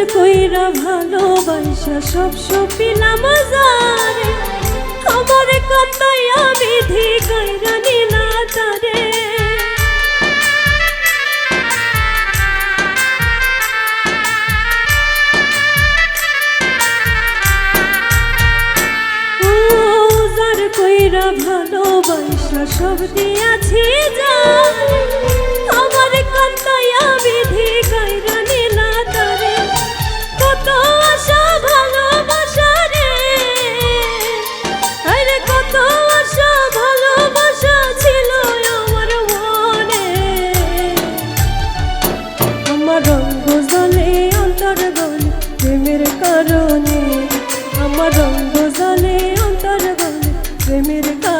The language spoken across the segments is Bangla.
বিচার কইরা ভালোবাসা সব সপিলা মজারে আমার কথাই আমি ধিকাই কইরা না তারে। কইরা ভালোবাসা সব দিয়াছি যায় প্রেমের কারণে আমার রঙ্গ জলে অন্তর প্রেমের কারণে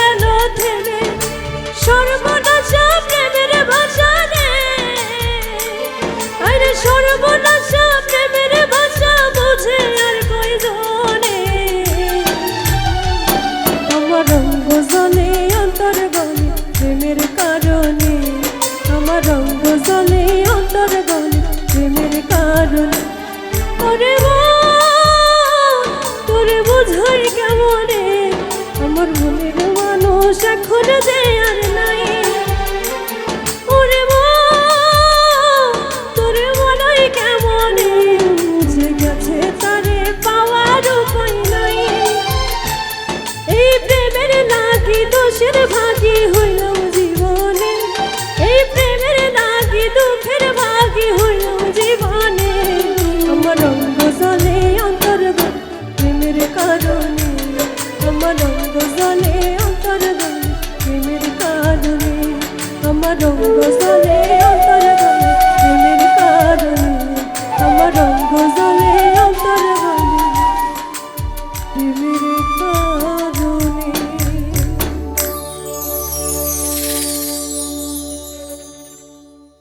দুঃখের ভাগি হইলাম জীবনে। এই প্রেমের দাগি, দুঃখের ভাগি হইলাম জীবনে। আমার রঙ্গ জলে অন্তর্গত প্রেমের কারণে। আমার রঙ্গ জলে অন্তর্গত প্রেমের কারণে। আমার রঙ্গ জলে অন্তর্গত প্রেমের কারণে। আমার রঙ্গ জলে